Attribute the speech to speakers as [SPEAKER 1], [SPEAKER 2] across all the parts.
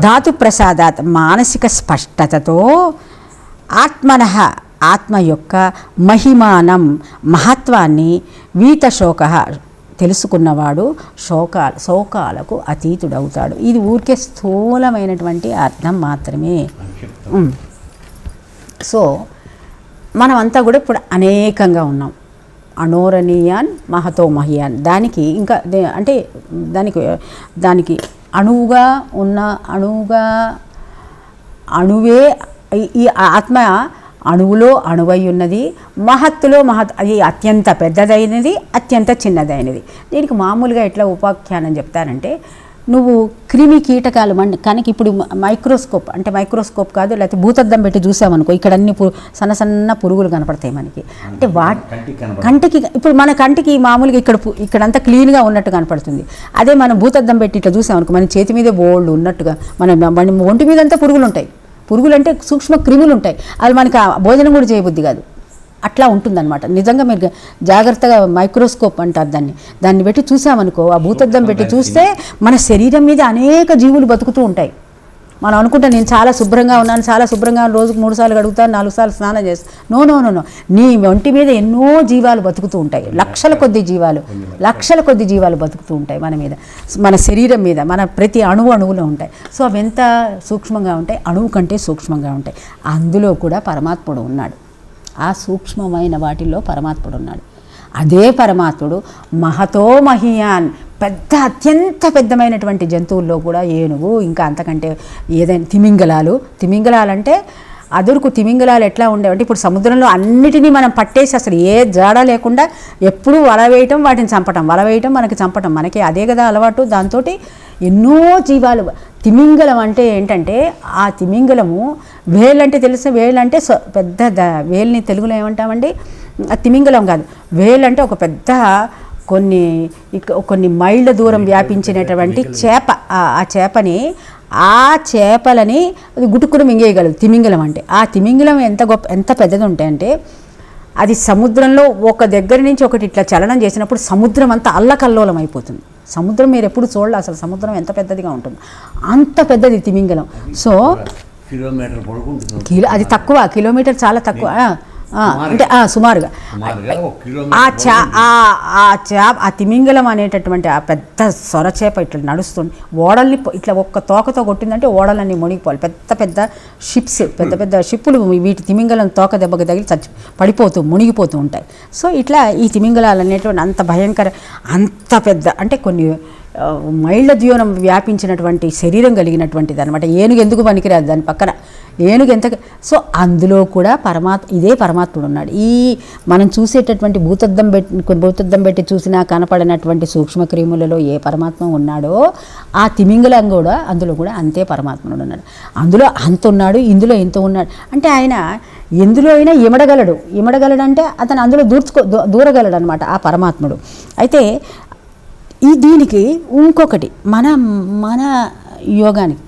[SPEAKER 1] ధాతు ప్రసాదాత్ మానసిక స్పష్టతతో ఆత్మన ఆత్మ యొక్క మహిమానం మహత్వాన్ని వీత శోక తెలుసుకున్నవాడు శోకా శోకాలకు అతీతుడవుతాడు. ఇది ఊరికే స్థూలమైనటువంటి అర్థం మాత్రమే. సో మనమంతా కూడా ఇప్పుడు అనేకంగా ఉన్నాం. అణోరణీయాన్ మహతో మహియాన్. దానికి ఇంకా అంటే దానికి దానికి అణువుగా ఉన్న అణువుగా అణువే ఈ- ఆత్మ అణువులో అణువై ఉన్నది. మహత్తులో మహత్ అది అత్యంత పెద్దదైనది అత్యంత చిన్నదైనది. దీనికి మామూలుగా ఎట్లా ఉపాఖ్యానం చెప్తారంటే నువ్వు క్రిమి కీటకాలు మన కనుక ఇప్పుడు మైక్రోస్కోప్ అంటే మైక్రోస్కోప్ కాదు లేకపోతే భూతద్దం పెట్టి చూసామనుకో ఇక్కడ అన్ని సన్న సన్న పురుగులు కనపడతాయి మనకి. అంటే వాటి
[SPEAKER 2] కంటికి
[SPEAKER 1] ఇప్పుడు మన కంటికి మామూలుగా ఇక్కడ ఇక్కడంతా క్లీన్గా ఉన్నట్టు కనపడుతుంది. అదే మనం భూతద్దం పెట్టి ఇట్లా చూసామనుకో మన చేతి మీదే బోల్డ్ ఉన్నట్టుగా మన మన ఒంటి మీద అంతా పురుగులు ఉంటాయి పురుగులు అంటే సూక్ష్మ క్రిములు ఉంటాయి అది మనకి భోజనం కూడా చేయబుద్ధి కాదు. అట్లా ఉంటుందన్నమాట. నిజంగా మీరు జాగ్రత్తగా మైక్రోస్కోప్ అంటారు దాన్ని. దాన్ని పెట్టి చూసామనుకో ఆ భూతద్దం పెట్టి చూస్తే మన శరీరం మీద అనేక జీవులు బతుకుతూ ఉంటాయి. మనం అనుకుంటా నేను చాలా శుభ్రంగా ఉన్నాను చాలా శుభ్రంగా రోజుకు మూడు సార్లు కడుగుతాను నాలుగు సార్లు స్నానం చేస్తాను నో నో నో నో. నీ ఒంటి మీద ఎన్నో జీవాలు బతుకుతూ ఉంటాయి. లక్షల కొద్ది జీవాలు లక్షల కొద్ది జీవాలు బతుకుతూ ఉంటాయి మన మీద. మన శరీరం మీద మన ప్రతి అణువు అణువులో ఉంటాయి. సో అవి ఎంత సూక్ష్మంగా ఉంటాయి? అణువు కంటే సూక్ష్మంగా ఉంటాయి. అందులో కూడా పరమాత్ముడు ఉన్నాడు. ఆ సూక్ష్మమైన వాటిల్లో పరమాత్ముడు ఉన్నాడు అదే పరమాత్ముడు మహతో మహియాన్ పెద్ద అత్యంత పెద్దమైనటువంటి జంతువుల్లో కూడా ఏనుగు ఇంకా అంతకంటే ఏదైనా తిమింగలాలు తిమింగలాలంటే అదురుకు తిమింగలాలు ఎట్లా ఉండేవంటే ఇప్పుడు సముద్రంలో అన్నిటినీ మనం పట్టేసి అసలు ఏ జాడ లేకుండా ఎప్పుడూ వల వేయటం వాటిని చంపటం. వల వేయటం మనకి చంపటం. మనకి అదే కదా అలవాటు. దాంతో ఎన్నో జీవాలు. తిమింగలం అంటే ఏంటంటే ఆ తిమింగలము వేలంటే తెలిసే. వేలంటే పెద్ద ద- వేల్ని తెలుగులో ఏమంటామండి? ఆ తిమింగలం కాదు. వేలంటే ఒక పెద్ద కొన్ని కొన్ని మైళ్ళ దూరం వ్యాపించినటువంటి చేప. ఆ చేపని ఆ చేపలని అది గుటుక్కుని మింగేయగలదు. తిమింగలం అంటే. ఆ తిమింగలం ఎంత గొప్ప ఎంత పెద్దది ఉంటాయంటే అది సముద్రంలో ఒక దగ్గర నుంచి ఒకటి ఇట్లా చలనం చేసినప్పుడు సముద్రం అంతా అల్లకల్లోలం అయిపోతుంది. సముద్రం మీరు ఎప్పుడు చూడాలి అసలు సముద్రం ఎంత పెద్దదిగా ఉంటుంది. అంత పెద్దది తిమింగలం. సో
[SPEAKER 2] కిలోమీటర్
[SPEAKER 1] అది తక్కువ కిలోమీటర్ చాలా తక్కువ అంటే సుమారుగా. ఆ చా ఆ ఆ చేప ఆ తిమింగలం అనేటటువంటి ఆ పెద్ద సొర చేప ఇట్లా నడుస్తుంది. ఓడల్ని ఇట్లా ఒక్క తోకతో కొట్టిందంటే ఓడలన్నీ మునిగిపోవాలి. పెద్ద పెద్ద షిప్స్ పెద్ద పెద్ద షిప్పులు వీటి తిమింగలం తోక దెబ్బకి తగిలి చచ్చి పడిపోతూ మునిగిపోతూ ఉంటాయి. సో ఇట్లా ఈ తిమింగలాలు అనేటువంటి అంత భయంకర అంత పెద్ద అంటే కొన్ని మైళ్ళ జీవనం వ్యాపించినటువంటి శరీరం కలిగినటువంటిది అనమాట ఏనుగు ఎందుకు పనికిరాదు? దాని పక్కన ఏనుగు ఎంత సో అందులో కూడా పరమాత్మ ఇదే పరమాత్ముడు ఉన్నాడు. ఈ మనం చూసేటటువంటి భూతద్దం పెట్టి భూతద్దం పెట్టి చూసినా కనపడినటువంటి సూక్ష్మ క్రిములలో ఏ పరమాత్మ ఉన్నాడో ఆ తిమింగలం కూడా అందులో కూడా అంతే పరమాత్ముడు ఉన్నాడు. అందులో అంత ఉన్నాడు ఇందులో ఇంత ఉన్నాడు. అంటే ఆయన ఎందులో అయినా ఇమడగలడు. ఇమడగలడు అంటే అతను అందులో దూర్చుకో దూ- దూరగలడు అనమాట ఆ పరమాత్ముడు. అయితే ఈ దీనికి ఇంకొకటి మన మన యోగానికి.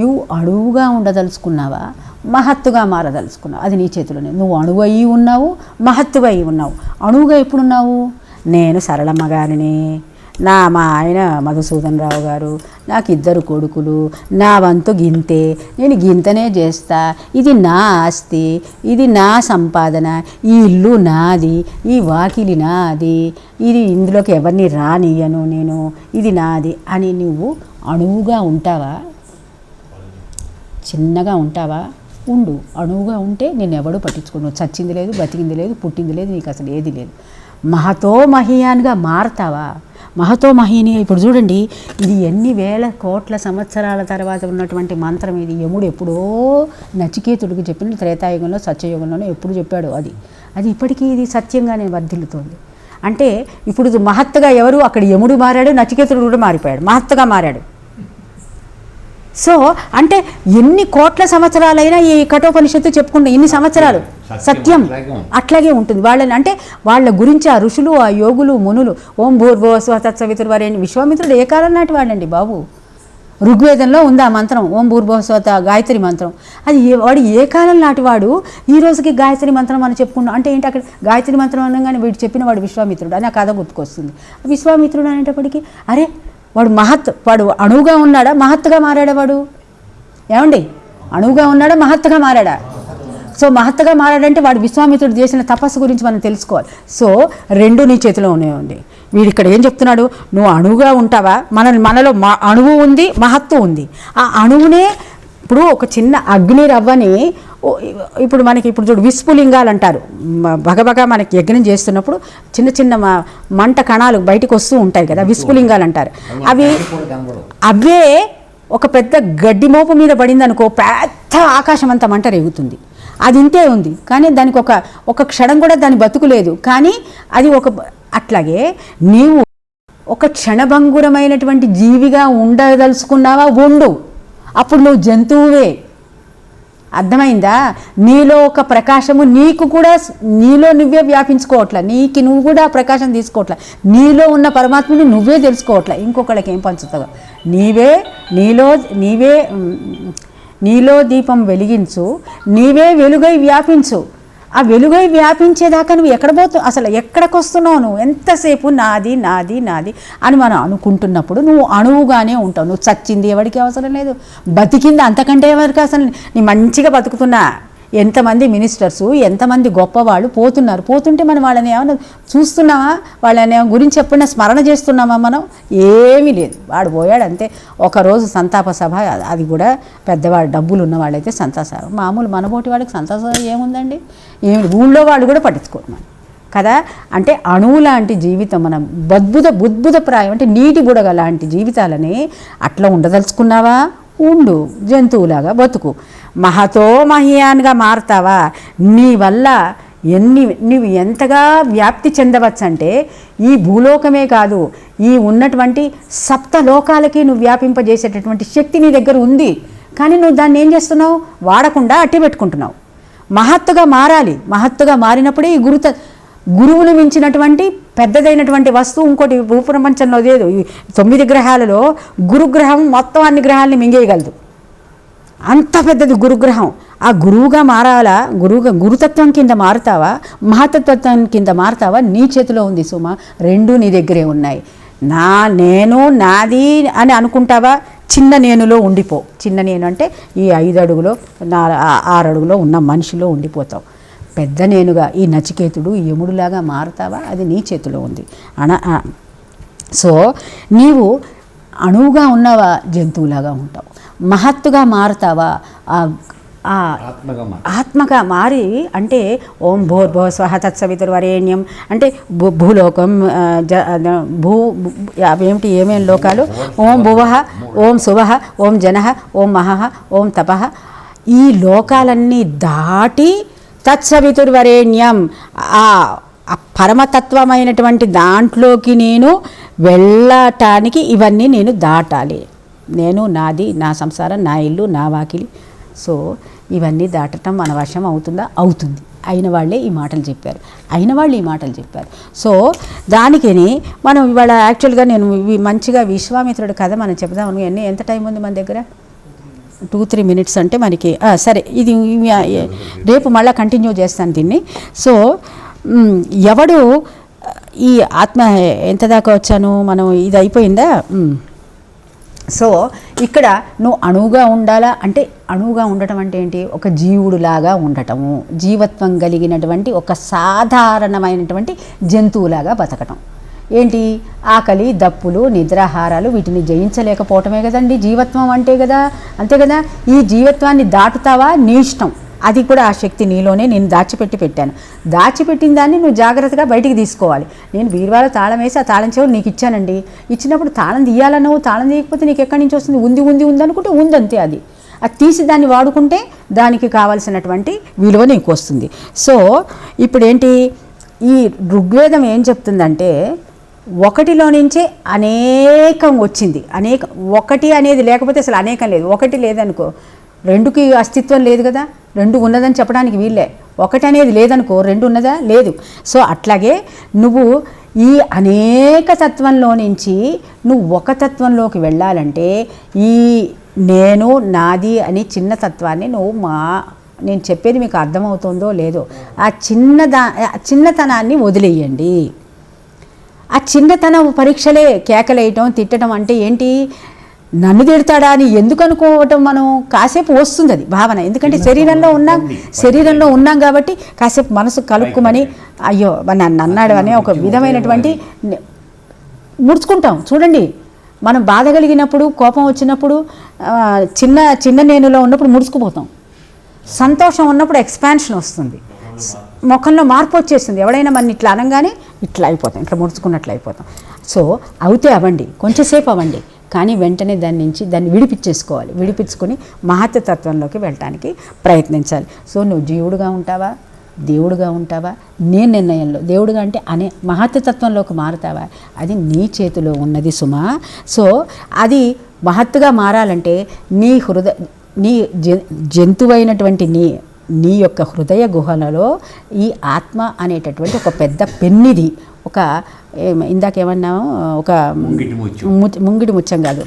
[SPEAKER 1] నువ్వు అణువుగా ఉండదలుచుకున్నావా? మహత్తుగా మారదలుచుకున్నావు? అది నీ చేతిలోనే. నువ్వు అణువు అయి ఉన్నావు మహత్తుగా అయి ఉన్నావు. అణువుగా ఎప్పుడున్నావు? నేను సరళమ్మగారిని నా మా ఆయన మధుసూదన్ రావు గారు నాకు ఇద్దరు కొడుకులు నా వంతు గింతే నేను గింతనే చేస్తా. ఇది నా ఆస్తి ఇది నా సంపాదన ఈ ఇల్లు నాది ఈ వాకిలి నాది ఇది ఇందులోకి ఎవరిని రానియను నేను ఇది నాది అని నువ్వు అణువుగా ఉంటావా? చిన్నగా ఉంటావా? ఉండు అణువుగా ఉంటే నేను ఎవడు పట్టించుకోను. చచ్చింది లేదు బతికింది లేదు పుట్టింది లేదు నీకు అసలు ఏది లేదు. మహతో మహియాన్గా మారతావా? మహతో మహిని. ఇప్పుడు చూడండి ఇది ఎన్ని వేల కోట్ల సంవత్సరాల తర్వాత ఉన్నటువంటి మంత్రం ఇది. యముడు ఎప్పుడో నచికేతుడికి చెప్పిన త్రేతాయుగంలో సత్యయుగంలోనే ఎప్పుడు చెప్పాడు అది. అది ఇప్పటికీ ఇది సత్యంగానే వర్ధిల్లుతోంది. అంటే ఇప్పుడు మహత్తగా మహత్తుగా ఎవరు? అక్కడ యముడు మారాడు నచికేతుడు కూడా మారిపోయాడు మహత్తగా మారాడు. సో అంటే ఎన్ని కోట్ల సంవత్సరాలైనా ఈ కఠోపనిషత్తు చెప్పుకుంటాం ఇన్ని సంవత్సరాలు? సత్యం
[SPEAKER 2] అట్లాగే ఉంటుంది.
[SPEAKER 1] వాళ్ళని అంటే వాళ్ళ గురించి ఆ ఋషులు ఆ యోగులు మునులు ఓం భూర్భో స్వతత్సవితుడు వారేని విశ్వామిత్రుడు ఏ కాలం నాటి వాడండి బాబు. ఋగ్వేదంలో ఉంది ఆ మంత్రం? ఓం భూర్భోస్వత గాయత్రి మంత్రం. అది ఏ వాడు ఏ కాలం నాటివాడు ఈ రోజుకి గాయత్రి మంత్రం అని చెప్పుకున్నాం అంటే ఏంటి అక్కడ గాయత్రి మంత్రం అనగానే వీడు చెప్పిన వాడు విశ్వామిత్రుడు అని ఆ కథ గుర్తుకొస్తుంది. విశ్వామిత్రుడు అనేటప్పటికీ అరే వాడు మహత్ వాడు అణువుగా ఉన్నాడా? మహత్తుగా మారాడా వాడు? ఏమండి? అణువుగా ఉన్నాడా? మహత్తుగా మారాడా? సో మహత్తుగా మారాడంటే వాడు విశ్వామిత్రుడు చేసిన తపస్సు గురించి మనం తెలుసుకోవాలి. సో రెండు నీ చేతిలో ఉన్నాయండి. వీడు ఇక్కడ ఏం చెప్తున్నాడు? నువ్వు అణువుగా ఉంటావా? మన మనలో మా అణువు ఉంది మహత్తు ఉంది. ఆ అణువునే ఇప్పుడు ఒక చిన్న అగ్ని రవ్వని ఇప్పుడు మనకి ఇప్పుడు చూడు విస్ఫులింగాలు అంటారు బగబగ మనకి యజ్ఞం చేస్తున్నప్పుడు చిన్న చిన్న మంట కణాలు బయటకు వస్తూ ఉంటాయి కదా విస్ఫులింగాలు అంటారు అవి అవే ఒక పెద్ద గడ్డి మోపు మీద పడింది అనుకో పెద్ద ఆకాశం అంత మంట రేగుతుంది. అది ఇంతే ఉంది. కానీ దానికి ఒక ఒక క్షణం కూడా దాని బతుకు లేదు. కానీ అది ఒక అట్లాగే నీవు ఒక క్షణభంగురమైనటువంటి జీవిగా ఉండదలుచుకున్నావా? ఉండు. అప్పుడు నువ్వు జంతువువే అర్థమైందా? నీలో ఒక ప్రకాశము నీకు కూడా నీలో నువ్వే వ్యాపించుకోవట్లే. నీకు నువ్వు కూడా ఆ ప్రకాశం తీసుకోవట్లే. నీలో ఉన్న పరమాత్మని నువ్వే తెలుసుకోవట్లే. ఇంకొకళ్ళకి ఏం పంచుతావు? నీవే నీలో నీవే నీలో దీపం వెలిగించు. నీవే వెలుగై వ్యాపించు. ఆ వెలుగై వ్యాపించేదాకా నువ్వు ఎక్కడ పోతావు అసలు ఎక్కడికి వస్తున్నావు నువ్వు? ఎంతసేపు నాది నాది నాది అని మనం అనుకుంటున్నప్పుడు నువ్వు అణువుగానే ఉంటావు. నువ్వు చచ్చింది ఎవరికి అవసరం లేదు. బతికింది అంతకంటే ఎవరికి అసలు నీ మంచిగా బతుకుతున్నా. ఎంతమంది మినిస్టర్స్ ఎంతమంది గొప్పవాళ్ళు పోతున్నారు. పోతుంటే మనం వాళ్ళని ఏమైనా చూస్తున్నామా? వాళ్ళని గురించి ఎప్పుడైనా స్మరణ చేస్తున్నామా మనం? ఏమీ లేదు. వాడు పోయాడు అంతే ఒకరోజు సంతాప సభ అది కూడా పెద్దవాడు డబ్బులు ఉన్న వాళ్ళైతే సంతాప సభ. మామూలు మనబోటి వాళ్ళకి సంతాప సభ ఏముందండి? ఏమి ఊళ్ళో వాళ్ళు కూడా పట్టించుకోరు మనం. కదా? అంటే అణువు లాంటి జీవితం మనం బద్భుత బుద్భుత ప్రాయం అంటే నీటి బుడగ లాంటి జీవితాలని అట్లా ఉండదలుచుకున్నావా? ఉండు జంతువులాగా బతుకు. మహతో మహియాన్గా మారుతావా? నీ వల్ల ఎన్ని నువ్వు ఎంతగా వ్యాప్తి చెందవచ్చంటే ఈ భూలోకమే కాదు ఈ ఉన్నటువంటి సప్త లోకాలకి నువ్వు వ్యాపింపజేసేటటువంటి శక్తి నీ దగ్గర ఉంది. కానీ నువ్వు దాన్ని ఏం చేస్తున్నావు? వాడకుండా అట్టి పెట్టుకుంటున్నావు. మహత్తుగా మారాలి. మహత్తుగా మారినప్పుడే ఈ గురుత గురువును మించినటువంటి పెద్దదైనటువంటి వస్తువు ఇంకోటి భూప్రపంచంలో లేదు. తొమ్మిది గ్రహాలలో గురుగ్రహం మొత్తం అన్ని గ్రహాలని మింగేయగలదు. అంత పెద్దది గురుగ్రహం. ఆ గురువుగా మారాలా? గురువుగా గురుతత్వం కింద మారుతావా? మహతత్వం కింద మారుతావా? నీ చేతిలో ఉంది సుమ. రెండు నీ దగ్గరే ఉన్నాయి. నా నేను నాది అని అనుకుంటావా? చిన్న నేనులో ఉండిపో. చిన్న నేను అంటే ఈ ఐదు అడుగులో నా ఆరు అడుగులో ఉన్న మనిషిలో ఉండిపోతావు. పెద్ద నేనుగా ఈ నచికేతుడు యముడులాగా మారుతావా? అది నీ చేతిలో ఉంది. అన సో నీవు అణువుగా ఉన్నావా? జంతువులాగా ఉంటావు. మహత్తుగా మారుతావా?
[SPEAKER 2] ఆత్మగా
[SPEAKER 1] మారి. అంటే ఓం భూర్భో స్వహ తత్సవితుర్వరేణ్యం అంటే భూ భూలోకం భూ అవేమిటి ఏమేమి లోకాలు? ఓం భువః ఓం శుభః ఓం జనః ఓం మహః ఓం తపః. ఈ లోకాలన్నీ దాటి తత్సవితుర్వరేణ్యం. ఆ పరమతత్వమైనటువంటి దాంట్లోకి నేను వెళ్ళటానికి ఇవన్నీ నేను దాటాలి. నేను నాది నా సంసారం నా ఇల్లు నా వాకిలి. సో ఇవన్నీ దాటటం మన వశం అవుతుందా? అవుతుంది. అయిన వాళ్ళే ఈ మాటలు చెప్పారు. అయిన వాళ్ళు ఈ మాటలు చెప్పారు. సో దానికని మనం ఇవాళ యాక్చువల్గా నేను మంచిగా విశ్వామిత్రుడు కథ మనం చెప్దాం ఎన్ని ఎంత టైం ఉంది మన దగ్గర? టూ త్రీ మినిట్స్ అంటే మనకి సరే ఇది రేపు మళ్ళీ కంటిన్యూ చేస్తాను దీన్ని. సో ఎవడు ఈ ఆత్మ ఎంత దాకా వచ్చాను మనం ఇది అయిపోయిందా? సో ఇక్కడ నువ్వు అణువుగా ఉండాలా? అంటే అణువుగా ఉండటం అంటే ఏంటి? ఒక జీవుడులాగా ఉండటము. జీవత్వం కలిగినటువంటి ఒక సాధారణమైనటువంటి జంతువులాగా బతకటం. ఏంటి? ఆకలి దప్పులు నిద్రాహారాలు వీటిని జయించలేకపోవటమే కదండి జీవత్వం అంటే కదా. అంతే కదా? ఈ జీవత్వాన్ని దాటుతావా? నీ ఇష్టం. అది కూడా ఆ శక్తి నీలోనే నేను దాచిపెట్టి పెట్టాను. దాచిపెట్టిన దాన్ని నువ్వు జాగ్రత్తగా బయటికి తీసుకోవాలి. నేను బీరువాలో తాళం వేసి ఆ తాళం చెవులు నీకు ఇచ్చానండి. ఇచ్చినప్పుడు తాళం తీయాలను తాళం తీయకపోతే నీకు ఎక్కడి నుంచి వస్తుంది? ఉంది ఉంది ఉంది అనుకుంటే ఉందంతే అది. అది తీసి దాన్ని వాడుకుంటే దానికి కావాల్సినటువంటి విలువ నీకు వస్తుంది. సో ఇప్పుడు ఏంటి ఈ ఋగ్వేదం ఏం చెప్తుందంటే ఒకటిలో నుంచే అనేకం వచ్చింది. అనేక ఒకటి అనేది లేకపోతే అసలు అనేకం లేదు. ఒకటి లేదనుకో రెండుకి అస్తిత్వం లేదు కదా. రెండు ఉన్నదని చెప్పడానికి వీళ్ళే ఒకటి అనేది లేదనుకో రెండు ఉన్నదా? లేదు. సో అట్లాగే నువ్వు ఈ అనేక తత్వంలో నుంచి నువ్వు ఒక తత్వంలోకి వెళ్ళాలంటే ఈ నేను నాది అని చిన్న తత్వాన్ని నువ్వు మా నేను చెప్పేది మీకు అర్థమవుతుందో లేదో ఆ చిన్నదా చిన్నతనాన్ని వదిలేయండి. ఆ చిన్నతనం పరీక్షలే కేకలేయటం తిట్టడం అంటే ఏంటి? నన్ను తిడతాడా అని ఎందుకు అనుకోవటం మనం? కాసేపు వస్తుంది అది భావన. ఎందుకంటే శరీరంలో ఉన్నాం శరీరంలో ఉన్నాం కాబట్టి కాసేపు మనసు కలుపుకోమని అయ్యో నన్ను అన్నాడు అనే ఒక విధమైనటువంటి ముడుచుకుంటాం. చూడండి మనం బాధ కలిగినప్పుడు కోపం వచ్చినప్పుడు చిన్న చిన్న నేనులో ఉన్నప్పుడు ముడుచుకుపోతాం. సంతోషం ఉన్నప్పుడు ఎక్స్పాన్షన్ వస్తుంది. ముఖంలో మార్పు వచ్చేస్తుంది. ఎవడైనా మన ఇట్లా అనగానే ఇట్లా అయిపోతాం. ఇట్లా ముడుచుకున్నట్లు అయిపోతాం. సో అవుతే అవ్వండి. కొంచెంసేపు అవ్వండి. కానీ వెంటనే దాని నుంచి దాన్ని విడిపించేసుకోవాలి. విడిపించుకొని మహత్వతత్వంలోకి వెళ్ళటానికి ప్రయత్నించాలి. సో నువ్వు జీవుడుగా ఉంటావా? దేవుడుగా ఉంటావా? నీ నిర్ణయంలో. దేవుడుగా అంటే అనే మహత్వతత్వంలోకి మారుతావా? అది నీ చేతిలో ఉన్నది సుమా. సో అది మహత్తుగా మారాలంటే నీ హృదయ నీ జ జంతువైనటువంటి నీ నీ యొక్క హృదయ గుహలలో ఈ ఆత్మ అనేటటువంటి ఒక పెద్ద పెన్నిది. ఒక ఏం- ఇందాక ఏమన్నాము ఒక ముంగిడి ముత్యం. కాదు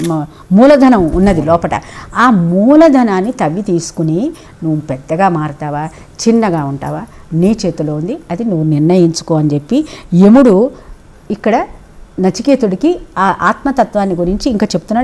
[SPEAKER 1] మూలధనం ఉన్నది లోపట. ఆ మూలధనాన్ని తవ్వి తీసుకుని నువ్వు పెద్దగా మారుతావా చిన్నగా ఉంటావా నీ చేతిలో ఉంది అది నువ్వు నిర్ణయించుకో అని చెప్పి యముడు ఇక్కడ నచికేతుడికి ఆ ఆత్మతత్వాన్ని గురించి ఇంకా చెప్తున్నాడు.